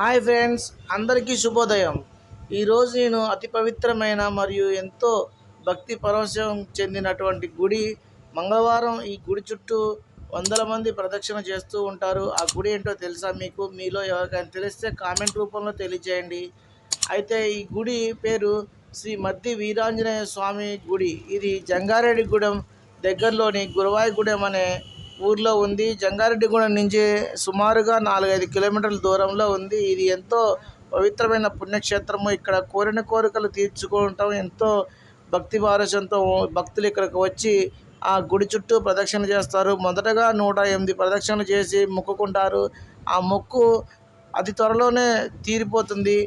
Hi friends అందరికీ శుభోదయం. ఈరోజు నేను అతి పవిత్రమైన మరియు ఎంతో భక్తి పరవశం చెందినటువంటి గుడి. మంగళవారం ఈ గుడి చుట్టూ వందల మంది ప్రదక్షిణ చేస్తూ ఉంటారు. ఆ గుడి ఏంటో తెలుసా మీకు? మీలో ఎవరికైనా తెలిస్తే కామెంట్ రూపంలో తెలియజేయండి. అయితే ఈ గుడి పేరు శ్రీ మద్ది వీరాంజనేయ స్వామి గుడి. ఇది జంగారెడ్డిగూడెం దగ్గరలోని గురవాయిగూడెం అనే ఊర్లో ఉంది. జంగారెడ్డిగూడెం నుంచి సుమారుగా నాలుగైదు కిలోమీటర్ల దూరంలో ఉంది. ఇది ఎంతో పవిత్రమైన పుణ్యక్షేత్రము. ఇక్కడ కోరిన కోరికలు తీర్చుకోవటం ఎంతో భక్తి వారసంతో భక్తులు ఇక్కడికి వచ్చి ఆ గుడి చుట్టూ ప్రదక్షిణ చేస్తారు. మొదటగా నూట ఎనిమిది ప్రదక్షిణలు చేసి మొక్కుకుంటారు. ఆ మొక్కు అతి త్వరలోనే తీరిపోతుంది.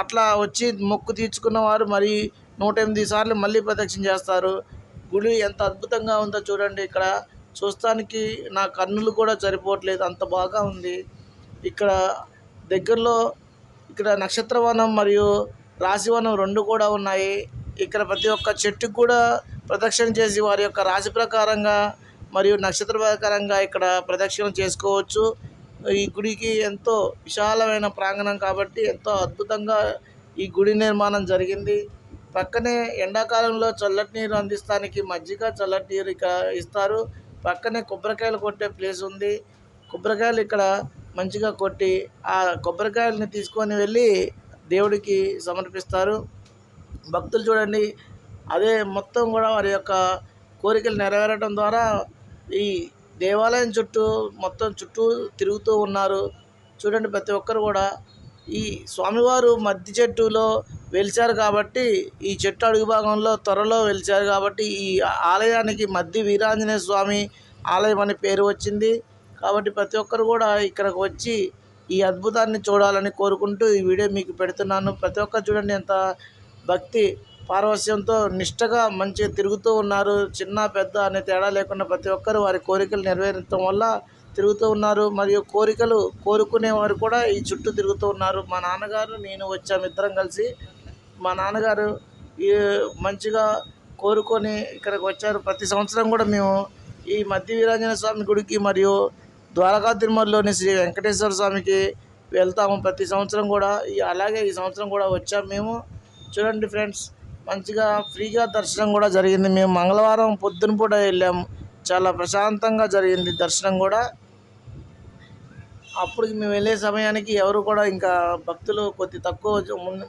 అట్లా వచ్చి మొక్కు తీర్చుకున్న వారు మరి నూట ఎనిమిది సార్లు మళ్ళీ ప్రదక్షిణ చేస్తారు. గుడి ఎంత అద్భుతంగా ఉందో చూడండి. ఇక్కడ చూస్తానికి నా కన్నులు కూడా సరిపోవట్లేదు. అంత బాగా ఉంది. ఇక్కడ దగ్గరలో ఇక్కడ నక్షత్రవనం మరియు రాశివనం రెండు కూడా ఉన్నాయి. ఇక్కడ ప్రతి ఒక్క చెట్టుకు కూడా ప్రదక్షిణ చేసి వారి యొక్క రాశి ప్రకారంగా మరియు నక్షత్ర ప్రకారంగా ఇక్కడ ప్రదక్షిణ చేసుకోవచ్చు. ఈ గుడికి ఎంతో విశాలమైన ప్రాంగణం కాబట్టి ఎంతో అద్భుతంగా ఈ గుడి నిర్మాణం జరిగింది. పక్కనే ఎండాకాలంలో చల్లటి నీరు అందిస్తానికి మజ్జిగ చల్లటి నీరు ఇక ఇస్తారు. పక్కనే కొబ్బరికాయలు కొట్టే ప్లేస్ ఉంది. కొబ్బరికాయలు ఇక్కడ మంచిగా కొట్టి ఆ కొబ్బరికాయలని తీసుకొని వెళ్ళి దేవుడికి సమర్పిస్తారు. భక్తులు చూడండి అదే మొత్తం కూడా వారి యొక్క కోరికలు నెరవేరడం ద్వారా ఈ దేవాలయం చుట్టూ మొత్తం చుట్టూ తిరుగుతూ ఉన్నారు. చూడండి ప్రతి ఒక్కరు కూడా ఈ స్వామివారు మద్ది చెట్టులో వెలిచారు కాబట్టి ఈ చెట్టు అడుగు భాగంలో త్వరలో వెలిచారు కాబట్టి ఈ ఆలయానికి మద్ది వీరాంజనేయ స్వామి ఆలయం అనే పేరు వచ్చింది. కాబట్టి ప్రతి ఒక్కరు కూడా ఇక్కడికి వచ్చి ఈ అద్భుతాన్ని చూడాలని కోరుకుంటూ ఈ వీడియో మీకు పెడుతున్నాను. ప్రతి ఒక్కరు చూడండి ఎంత భక్తి పారవస్యంతో నిష్టగా మంచిగా తిరుగుతూ ఉన్నారు. చిన్న పెద్ద అనే తేడా లేకుండా ప్రతి ఒక్కరు వారి కోరికలు నెరవేరటం వల్ల తిరుగుతూ ఉన్నారు. మరియు కోరికలు కోరుకునే వారు కూడా ఈ చుట్టూ తిరుగుతూ ఉన్నారు. మా నాన్నగారు నేను వచ్చాము ఇద్దరం కలిసి. మా నాన్నగారు ఈ మంచిగా కోరుకొని ఇక్కడికి వచ్చారు. ప్రతి సంవత్సరం కూడా మేము ఈ మధ్య వీరాంజన స్వామి గుడికి మరియు ద్వారకా తిరుమలలోని శ్రీ వెంకటేశ్వర స్వామికి వెళ్తాము ప్రతి సంవత్సరం కూడా. అలాగే ఈ సంవత్సరం కూడా వచ్చాము మేము. చూడండి ఫ్రెండ్స్ మంచిగా ఫ్రీగా దర్శనం కూడా జరిగింది. మేము మంగళవారం పొద్దున పూట వెళ్ళాము. చాలా ప్రశాంతంగా జరిగింది దర్శనం కూడా. అప్పుడు మేము వెళ్ళే సమయానికి ఎవరు కూడా ఇంకా భక్తులు కొద్ది తక్కువ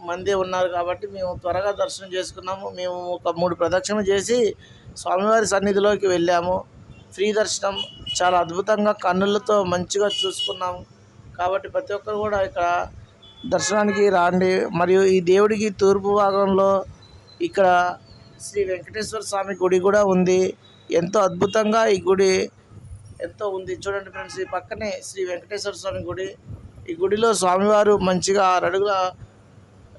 మంది ఉన్నారు కాబట్టి మేము త్వరగా దర్శనం చేసుకున్నాము. మేము ఒక మూడు ప్రదక్షిణ చేసి స్వామివారి సన్నిధిలోకి వెళ్ళాము. ఫ్రీ దర్శనం చాలా అద్భుతంగా కన్నులతో మంచిగా చూసుకున్నాము. కాబట్టి ప్రతి ఒక్కరు కూడా ఇక్కడ దర్శనానికి రాండి. మరియు ఈ దేవుడికి తూర్పు భాగంలో ఇక్కడ శ్రీ వెంకటేశ్వర స్వామి గుడి కూడా ఉంది. ఎంతో అద్భుతంగా ఈ గుడి ఎంతో ఉంది. చూడండి ఫ్రెండ్స్ ఈ పక్కనే శ్రీ వెంకటేశ్వర స్వామి గుడి. ఈ గుడిలో స్వామివారు మంచిగా ఆరు అడుగుల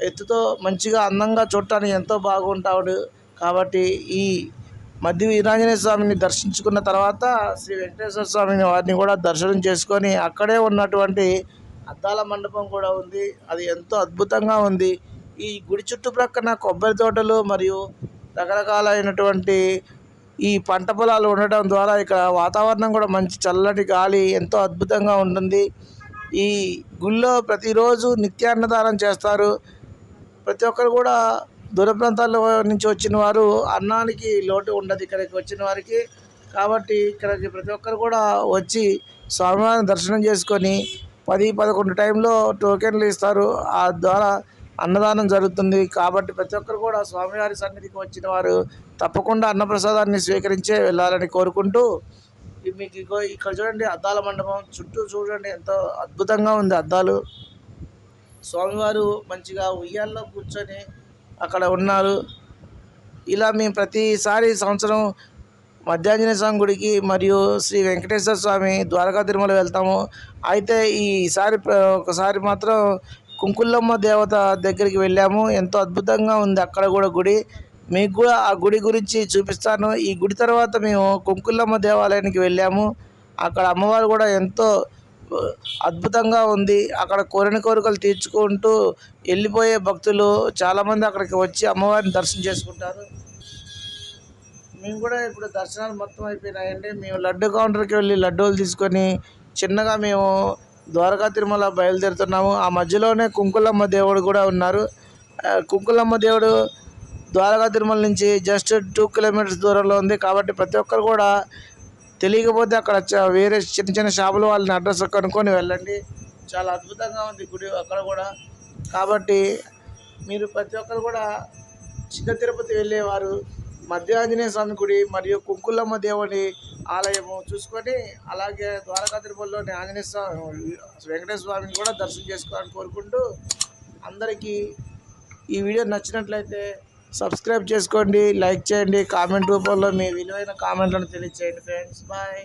ఎత్తుతో మంచిగా అందంగా చూడటానికి ఎంతో బాగుంటాడు. కాబట్టి ఈ మధ్య వీరాంజనేయ స్వామిని దర్శించుకున్న తర్వాత శ్రీ వెంకటేశ్వర స్వామిని వారిని కూడా దర్శనం చేసుకొని అక్కడే ఉన్నటువంటి అద్దాల మండపం కూడా ఉంది. అది ఎంతో అద్భుతంగా ఉంది. ఈ గుడి చుట్టుప్రక్కన కొబ్బరి తోటలు మరియు రకరకాలైనటువంటి ఈ పంట పొలాలు ఉండటం ద్వారా ఇక్కడ వాతావరణం కూడా మంచి చల్లటి గాలి ఎంతో అద్భుతంగా ఉంటుంది. ఈ గుళ్ళో ప్రతిరోజు నిత్యాన్నదానం చేస్తారు. ప్రతి ఒక్కరు కూడా దూర ప్రాంతాల నుంచి వచ్చిన వారు అన్నానికి లోటు ఉండదు. ఇక్కడికి వచ్చిన వారికి కాబట్టి ఇక్కడికి ప్రతి ఒక్కరు కూడా వచ్చి స్వామివారిని దర్శనం చేసుకొని పది పదకొండు టైంలో టోకెన్లు ఇస్తారు. ఆ ద్వారా అన్నదానం జరుగుతుంది కాబట్టి ప్రతి ఒక్కరు కూడా స్వామివారి సన్నిధికి వచ్చిన వారు తప్పకుండా అన్నప్రసాదాన్ని స్వీకరించే వెళ్ళాలని కోరుకుంటూ మీకు ఇక్కడ చూడండి అద్దాల మండపం చుట్టూ చూడండి ఎంతో అద్భుతంగా ఉంది అద్దాలు. స్వామివారు మంచిగా ఉయ్యాల్లో కూర్చొని అక్కడ ఉన్నారు. ఇలా మేము ప్రతిసారి సంవత్సరం మధ్యాంజనేయ స్వామి గుడికి మరియు శ్రీ వెంకటేశ్వర స్వామి ద్వారకా తిరుమల వెళ్తాము. అయితే ఈసారి ఒకసారి మాత్రం కుంకుళ్ళమ్మ దేవత దగ్గరికి వెళ్ళాము. ఎంతో అద్భుతంగా ఉంది అక్కడ కూడా గుడి. మీకు కూడా ఆ గుడి గురించి చూపిస్తాను. ఈ గుడి తర్వాత మేము కుంకుళ్ళమ్మ దేవాలయానికి వెళ్ళాము. అక్కడ అమ్మవారు కూడా ఎంతో అద్భుతంగా ఉంది. అక్కడ కోరిన కోరికలు తీర్చుకుంటూ వెళ్ళిపోయే భక్తులు చాలామంది అక్కడికి వచ్చి అమ్మవారిని దర్శనం చేసుకుంటారు. మేము కూడా ఇప్పుడు దర్శనాలు మొత్తం అయిపోయినాయండి. మేము లడ్డు కౌంటర్కి వెళ్ళి లడ్డూలు తీసుకొని చిన్నగా మేము ద్వారకా తిరుమల బయలుదేరుతున్నాము. ఆ మధ్యలోనే కుంకులమ్మ దేవుడు కూడా ఉన్నారు. కుంకులమ్మ దేవుడు ద్వారకా తిరుమల నుంచి జస్ట్ టూ కిలోమీటర్స్ దూరంలో ఉంది. కాబట్టి ప్రతి ఒక్కరు కూడా తెలియకపోతే అక్కడ వేరే చిన్న చిన్న షాపుల వాళ్ళని అడ్రస్ కనుక్కొని వెళ్ళండి. చాలా అద్భుతంగా ఉంది గుడి అక్కడ కూడా. కాబట్టి మీరు ప్రతి ఒక్కరు కూడా చిన్న తిరుపతి వెళ్ళేవారు. మధ్య ఆంజనేయ స్వామి గుడి మరియు కుంకులమ్మ దేవుని ఆలయము చూసుకొని అలాగే ద్వారకా తిరుమలలోని ఆంజనేయ స్వామి వెంకటేశ్వర స్వామిని కూడా దర్శనం చేసుకోవాలని కోరుకుంటూ అందరికీ ఈ వీడియో నచ్చినట్లయితే సబ్స్క్రైబ్ చేసుకోండి లైక్ చేయండి కామెంట్ రూపంలో మీ విలువైన కామెంట్లను తెలియచేయండి ఫ్రెండ్స్. బాయ్.